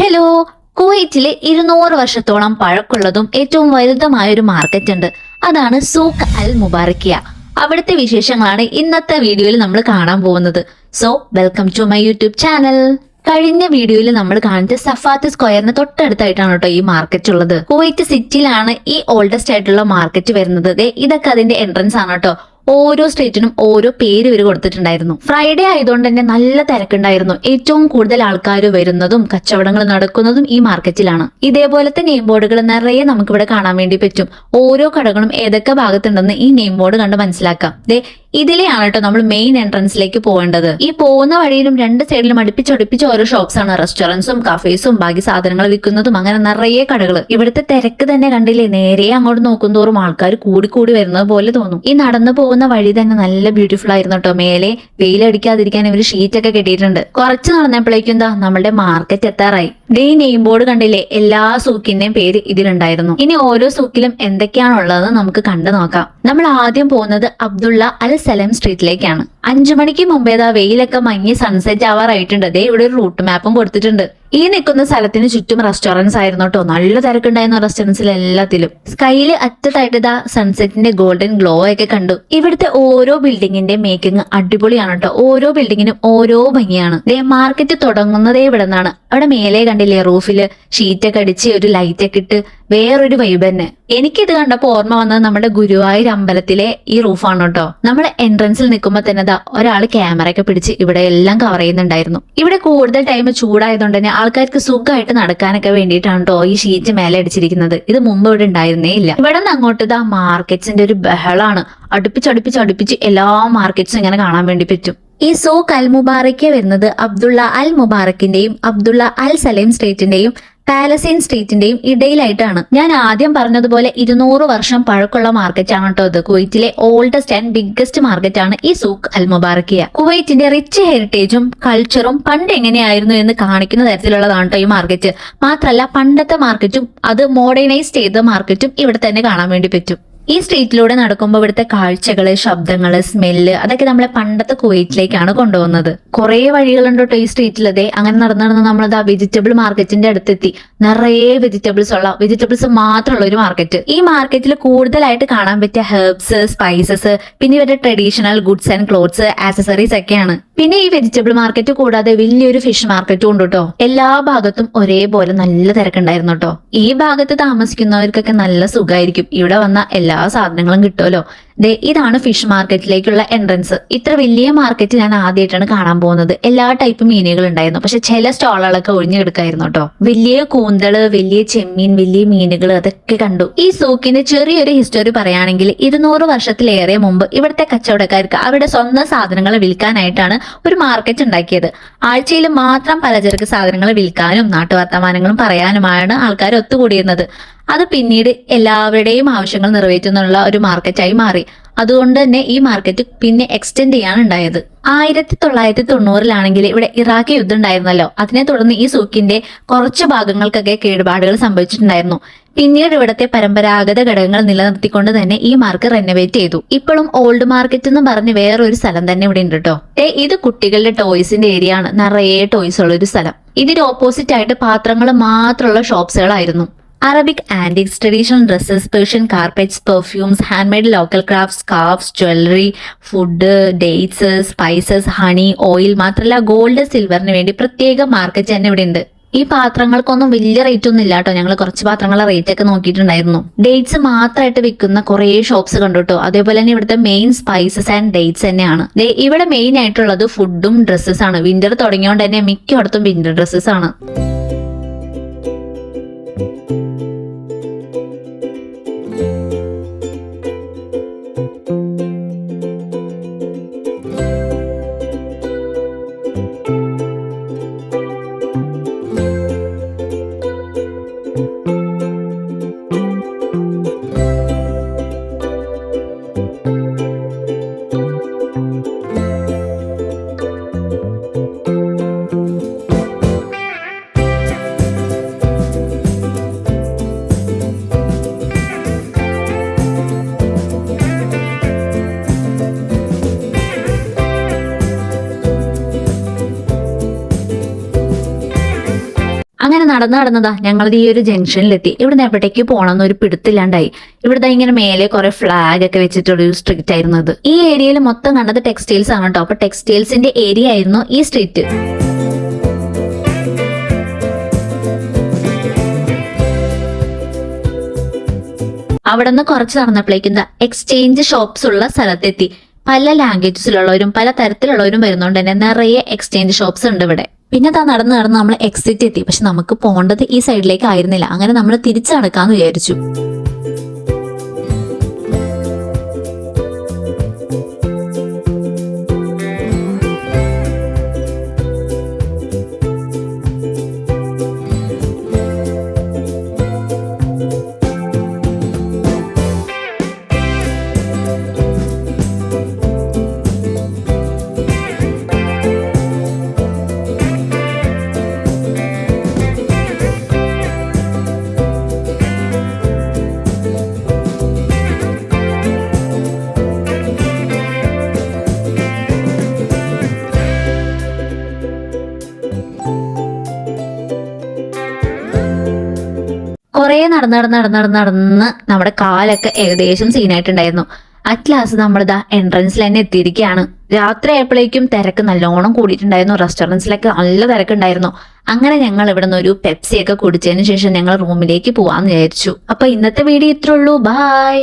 Hello കുവൈറ്റിലെ ഇരുന്നൂറ് വർഷത്തോളം പഴക്കുള്ളതും ഏറ്റവും വലുതുമായ ഒരു മാർക്കറ്റ് ഉണ്ട്. അതാണ് സൂഖ് അൽ മുബാറക്കിയ അവിടുത്തെ വിശേഷങ്ങളാണ് ഇന്നത്തെ വീഡിയോയിൽ നമ്മൾ കാണാൻ പോകുന്നത്. So welcome to my YouTube channel കഴിഞ്ഞ വീഡിയോയിൽ നമ്മൾ കാണിച്ച സഫാത്ത് സ്ക്വയറിന് തൊട്ടടുത്തായിട്ടാണ് കേട്ടോ ഈ മാർക്കറ്റ് ഉള്ളത്. കുവൈറ്റ് സിറ്റിയിലാണ് ഈ ഓൾഡസ്റ്റ് ആയിട്ടുള്ള മാർക്കറ്റ് വരുന്നത്. ഇതൊക്കെ അതിന്റെ എൻട്രൻസ് ആണ് കേട്ടോ. ഓരോ സ്റ്റേറ്റിനും ഓരോ പേര് ഇവർ കൊടുത്തിട്ടുണ്ടായിരുന്നു. ഫ്രൈഡേ ആയതുകൊണ്ട് തന്നെ നല്ല തിരക്കുണ്ടായിരുന്നു. ഏറ്റവും കൂടുതൽ ആൾക്കാർ വരുന്നതും കച്ചവടങ്ങൾ നടക്കുന്നതും ഈ മാർക്കറ്റിലാണ്. ഇതേപോലത്തെ നെയിം ബോർഡുകൾ നിറയെ നമുക്കിവിടെ കാണാൻ വേണ്ടി പറ്റും. ഓരോ കടകളും ഏതൊക്കെ ഭാഗത്തുണ്ടെന്ന് ഈ നെയിം ബോർഡ് കണ്ട് മനസ്സിലാക്കാം. ദേ ഇതിലെയാണ് കേട്ടോ നമ്മൾ മെയിൻ എൻട്രൻസിലേക്ക് പോകേണ്ടത്. ഈ പോകുന്ന വഴിയിലും രണ്ട് സൈഡിലും അടുപ്പിച്ചടുപ്പിച്ച് ഓരോ ഷോപ്സ് ആണ് റെസ്റ്റോറൻസും കഫേസും ബാക്കി സാധനങ്ങൾ വിൽക്കുന്നതും അങ്ങനെ നിറയെ കടകൾ ഇവിടുത്തെ തിരക്ക് തന്നെ കണ്ടില്ലേ? നേരെ അങ്ങോട്ട് നോക്കുന്തോറും ആൾക്കാർ കൂടി കൂടി വരുന്നത് പോലെ തോന്നും. ഈ നടന്നു പോകുന്ന വഴി തന്നെ നല്ല ബ്യൂട്ടിഫുൾ ആയിരുന്നു കേട്ടോ മേലെ വെയിലടിക്കാതിരിക്കാൻ ഷീറ്റ് ഒക്കെ കെട്ടിയിട്ടുണ്ട്. കുറച്ച് നടന്നപ്പോഴേക്കും എന്താ നമ്മുടെ മാർക്കറ്റ് എത്താറായി. ഡേ നെയിം ബോർഡ് കണ്ടില്ലേ? എല്ലാ സൂക്കിന്റെയും പേര് ഇതിലുണ്ടായിരുന്നു. ഇനി ഓരോ സൂക്കിലും എന്തൊക്കെയാണുള്ളത് നമുക്ക് കണ്ടു നോക്കാം. നമ്മൾ ആദ്യം പോകുന്നത് അബ്ദുള്ള അൽ സലം സ്ട്രീറ്റിലേക്കാണ് അഞ്ചു മണിക്ക് മുമ്പേതാ വെയിലൊക്കെ മങ്ങി സൺസെറ്റ് ആവാറായിട്ടുണ്ട്. ദേ ഇവിടെ ഒരു റൂട്ട് മാപ്പും കൊടുത്തിട്ടുണ്ട്. ഈ നിൽക്കുന്ന സ്ഥലത്തിന് ചുറ്റും റെസ്റ്റോറന്റ്സ് ആയിരുന്നു കേട്ടോ നല്ല തിരക്കുണ്ടായിരുന്നു റെസ്റ്റോറന്റ്സിൽ എല്ലാത്തിലും. സ്കൈയിൽ അറ്റത്തായിട്ട് ഇതാ സൺസെറ്റിന്റെ ഗോൾഡൻ ഗ്ലോ ഒക്കെ കണ്ടു. ഇവിടുത്തെ ഓരോ ബിൽഡിങ്ങിന്റെ മേക്കിംഗ് അടിപൊളിയാണ് കേട്ടോ ഓരോ ബിൽഡിങ്ങിനും ഓരോ ഭംഗിയാണ്. മാർക്കറ്റ് തുടങ്ങുന്നതേ ഇവിടെ നിന്നാണ് അവിടെ മേലെ കണ്ടില്ലേ റൂഫിൽ ഷീറ്റൊക്കെ അടിച്ച് ഒരു ലൈറ്റൊക്കെ ഇട്ട് വേറൊരു വൈബ് തന്നെ. എനിക്കിത് കണ്ടപ്പോ ഓർമ്മ വന്നത് നമ്മുടെ ഗുരുവായൂർ അമ്പലത്തിലെ ഈ റൂഫാണ് കേട്ടോ. നമ്മൾ എൻട്രൻസിൽ നിൽക്കുമ്പോൾ തന്നെ ദാ ഒരാൾ ക്യാമറയൊക്കെ പിടിച്ച് ഇവിടെ എല്ലാം കവർ ചെയ്യുന്നുണ്ടായിരുന്നു. ഇവിടെ കൂടുതൽ ടൈം ചൂടായതുകൊണ്ട് തന്നെ ആൾക്കാർക്ക് സുഖമായിട്ട് നടക്കാനൊക്കെ വേണ്ടിയിട്ടാണ് കേട്ടോ ഈ ഷീറ്റ് മേലെ അടിച്ചിരിക്കുന്നത്. ഇത് മുമ്പ് ഇവിടെ ഉണ്ടായിരുന്നേ ഇല്ല. ഇവിടെ നിന്ന് അങ്ങോട്ട് ഇതാ മാർക്കറ്റ്സിന്റെ ഒരു ബഹളാണ്. അടുപ്പിച്ചടുപ്പിച്ച് അടുപ്പിച്ച് എല്ലാ മാർക്കറ്റ്സും ഇങ്ങനെ കാണാൻ വേണ്ടി പറ്റും. ഈ സൂഖ് അൽ മുബാറയ്ക്ക് വരുന്നത് അബ്ദുള്ള അൽ മുബാറക്കിന്റെയും അബ്ദുള്ള അൽ സലീം സ്ട്രീറ്റിന്റെയും പാലസീൻ സ്ട്രീറ്റിന്റെയും ഇടയിലായിട്ടാണ്. ഞാൻ ആദ്യം പറഞ്ഞതുപോലെ ഇരുന്നൂറ് വർഷം പഴക്കമുള്ള മാർക്കറ്റ് ആണ് കേട്ടോ ഇത്. കുവൈറ്റിലെ ഓൾഡസ്റ്റ് ആൻഡ് ബിഗ്ഗസ്റ്റ് മാർക്കറ്റ് ആണ് ഈ സൂഖ് അൽ മുബാറക്കിയ. കുവൈറ്റിന്റെ റിച്ച് ഹെറിറ്റേജും കൾച്ചറും പണ്ട് എങ്ങനെയായിരുന്നു എന്ന് കാണിക്കുന്ന തരത്തിലുള്ളതാണ് കേട്ടോ ഈ മാർക്കറ്റ്. മാത്രമല്ല പണ്ടത്തെ മാർക്കറ്റും അത് മോഡേണൈസ് ചെയ്ത മാർക്കറ്റും ഇവിടെ തന്നെ കാണാൻ വേണ്ടി പറ്റും. ഈ സ്ട്രീറ്റിലൂടെ നടക്കുമ്പോൾ ഇവിടുത്തെ കാഴ്ചകൾ ശബ്ദങ്ങൾ സ്മെല്ല് അതൊക്കെ നമ്മളെ പണ്ടത്തെ കുവൈറ്റിലേക്കാണ് കൊണ്ടുപോകുന്നത്. കുറെ വഴികളുണ്ട് കേട്ടോ ഈ സ്ട്രീറ്റിൽ അതെ അങ്ങനെ നടന്നു നടന്ന് നമ്മളത് ആ വെജിറ്റബിൾ മാർക്കറ്റിന്റെ അടുത്തെത്തി. നിറയെ വെജിറ്റബിൾസ് ഉള്ള വെജിറ്റബിൾസ് മാത്രമുള്ള ഒരു മാർക്കറ്റ് ഈ മാർക്കറ്റിൽ കൂടുതലായിട്ട് കാണാൻ പറ്റിയ ഹെർബ്സ് സ്പൈസസ് പിന്നെ ഇവരുടെ traditional goods and clothes accessories ഒക്കെയാണ്. പിന്നെ ഈ വെജിറ്റബിൾ മാർക്കറ്റ് കൂടാതെ വലിയൊരു ഫിഷ് മാർക്കറ്റും ഉണ്ട് കേട്ടോ എല്ലാ ഭാഗത്തും ഒരേപോലെ നല്ല തിരക്കുണ്ടായിരുന്നു കേട്ടോ ഈ ഭാഗത്ത് താമസിക്കുന്നവർക്കൊക്കെ നല്ല സുഖമായിരിക്കും ഇവിടെ വന്ന എല്ലാ സാധനങ്ങളും കിട്ടുമല്ലോ ദേ ഇതാണ് ഫിഷ് മാർക്കറ്റിലേക്കുള്ള എൻട്രൻസ് ഇത്ര വലിയ മാർക്കറ്റ് ഞാൻ ആദ്യമായിട്ടാണ് കാണാൻ പോകുന്നത്. എല്ലാ ടൈപ്പ് മീനുകൾ ഉണ്ടായിരുന്നു. പക്ഷെ ചില സ്റ്റാളുകളൊക്കെ ഒഴിഞ്ഞെടുക്കായിരുന്നു കേട്ടോ. വലിയ കൂന്തൾ വലിയ ചെമ്മീൻ വലിയ മീനുകൾ അതൊക്കെ കണ്ടു. ഈ സൂക്കിന്റെ ചെറിയൊരു ഹിസ്റ്ററി പറയുകയാണെങ്കിൽ ഇരുന്നൂറ് വർഷത്തിലേറെ മുമ്പ് ഇവിടുത്തെ കച്ചവടക്കാർക്ക് അവരുടെ സ്വന്തം സാധനങ്ങൾ വിൽക്കാനായിട്ടാണ് ഒരു മാർക്കറ്റ് ഉണ്ടാക്കിയത്. ആഴ്ചയിൽ മാത്രം പലചരക്ക് സാധനങ്ങൾ വിൽക്കാനും നാട്ടുവർത്തമാനങ്ങളും പറയാനുമാണ് ആൾക്കാർ ഒത്തുകൂടിയിരുന്നത്. അത് പിന്നീട് എല്ലാവരുടെയും ആവശ്യങ്ങൾ നിറവേറ്റുന്നുള്ള ഒരു മാർക്കറ്റായി മാറി. അതുകൊണ്ട് തന്നെ ഈ മാർക്കറ്റ് പിന്നെ എക്സ്റ്റെൻഡ് ചെയ്യാണ് ഉണ്ടായത് ആയിരത്തി തൊള്ളായിരത്തി തൊണ്ണൂറിലാണെങ്കിൽ ഇവിടെ ഇറാഖി യുദ്ധം ഉണ്ടായിരുന്നല്ലോ അതിനെ തുടർന്ന് ഈ സൂക്കിന്റെ കുറച്ച് ഭാഗങ്ങൾക്കൊക്കെ കേടുപാടുകൾ സംഭവിച്ചിട്ടുണ്ടായിരുന്നു. പിന്നീട് ഇവിടത്തെ പരമ്പരാഗത ഘടകങ്ങൾ നിലനിർത്തിക്കൊണ്ട് തന്നെ ഈ മാർക്ക് റെനോവേറ്റ് ചെയ്തു. ഇപ്പോഴും ഓൾഡ് മാർക്കറ്റ് എന്ന് പറഞ്ഞ് വേറൊരു സ്ഥലം തന്നെ ഇവിടെ ഉണ്ട് കേട്ടോ ഇത് കുട്ടികളുടെ ടോയ്സിന്റെ ഏരിയ ആണ്. നിറയെ ടോയ്സ് ഉള്ള ഒരു സ്ഥലം. ഇതിന്റെ ഓപ്പോസിറ്റ് ആയിട്ട് പാത്രങ്ങൾ മാത്രമുള്ള ഷോപ്സുകളായിരുന്നു Arabic antiques traditional dresses Persian carpets perfumes hand handmade local crafts scarves jewellery food dates spices honey oil മാത്രമല്ല ഗോൾഡ് സിൽവറിന് വേണ്ടി പ്രത്യേക മാർക്കറ്റ് തന്നെ ഇവിടെ ഉണ്ട്. ഈ പാത്രങ്ങൾക്കൊന്നും വലിയ റേറ്റ് ഒന്നും ഇല്ല കേട്ടോ ഞങ്ങൾ കുറച്ച് പാത്രങ്ങളെ റേറ്റ് ഒക്കെ നോക്കിയിട്ടുണ്ടായിരുന്നു. ഡേറ്റ്സ് മാത്രമായിട്ട് വിൽക്കുന്ന കുറേ ഷോപ്സ് കണ്ടുട്ടോ അതേപോലെ തന്നെ ഇവിടുത്തെ മെയിൻ സ്പൈസസ് ആൻഡ് ഡേറ്റ്സ് തന്നെയാണ്. ഇവിടെ മെയിൻ ആയിട്ടുള്ളത് ഫുഡും ഡ്രസ്സസ് ആണ്. വിന്റർ തുടങ്ങിയോണ്ട് തന്നെ മിക്കയിടത്തും വിന്റർ ഡ്രസ്സസ് ആണ്. അങ്ങനെ നടന്ന് നടന്നതാ ഞങ്ങൾ ഈ ഒരു ജംഗ്ഷനിലെത്തി. ഇവിടുന്ന് എവിടേക്ക് പോകണം ഒരു പിടുത്തില്ലാണ്ടായി. ഇവിടുത്തെ ഇങ്ങനെ മേലെ കുറെ ഫ്ലാഗ് ഒക്കെ വെച്ചിട്ടുള്ള ഒരു സ്ട്രീറ്റ് ആയിരുന്നു ഇത് ഈ ഏരിയയിൽ മൊത്തം കണ്ടത് ടെക്സ്റ്റൈൽസ് ആണ് കേട്ടോ അപ്പൊ ടെക്സ്റ്റൈൽസിന്റെ ഏരിയ ആയിരുന്നു ഈ സ്ട്രീറ്റ് അവിടെ നിന്ന് കുറച്ച് നടന്നപ്പോഴേക്കും എക്സ്ചേഞ്ച് ഷോപ്സ് ഉള്ള സ്ഥലത്തെത്തി. പല ലാംഗ്വേജസിലുള്ളവരും പല തരത്തിലുള്ളവരും വരുന്നോണ്ട് തന്നെ നിറയെ എക്സ്ചേഞ്ച് ഷോപ്സ് ഉണ്ട് ഇവിടെ. പിന്നെ താ നടന്ന് നടന്ന് നമ്മൾ എക്സിറ്റ് എത്തി. പക്ഷെ നമുക്ക് പോകേണ്ടത് ഈ സൈഡിലേക്ക് ആയിരുന്നില്ല. അങ്ങനെ നമ്മൾ തിരിച്ചടക്കാന്ന് വിചാരിച്ചു. കുറേ നടന്ന് നടന്ന് നടന്ന് നടന്ന് നടന്ന് നമ്മുടെ കാലൊക്കെ ഏകദേശം സീനായിട്ടുണ്ടായിരുന്നു അറ്റ് ലാസ്റ്റ് നമ്മളിതാ എൻട്രൻസിൽ തന്നെ എത്തിയിരിക്കുകയാണ്. രാത്രി ആയപ്പോഴേക്കും തിരക്ക് നല്ലോണം കൂടിയിട്ടുണ്ടായിരുന്നു. റെസ്റ്റോറന്റ്സിലൊക്കെ നല്ല തിരക്കുണ്ടായിരുന്നു. അങ്ങനെ ഞങ്ങൾ ഇവിടെ നിന്ന് ഒരു പെപ്സി ഒക്കെ കുടിച്ചതിന് ശേഷം ഞങ്ങൾ റൂമിലേക്ക് പോവാന്ന് വിചാരിച്ചു. അപ്പൊ ഇന്നത്തെ വീഡിയോ ഇത്രയുള്ളൂ ബായ്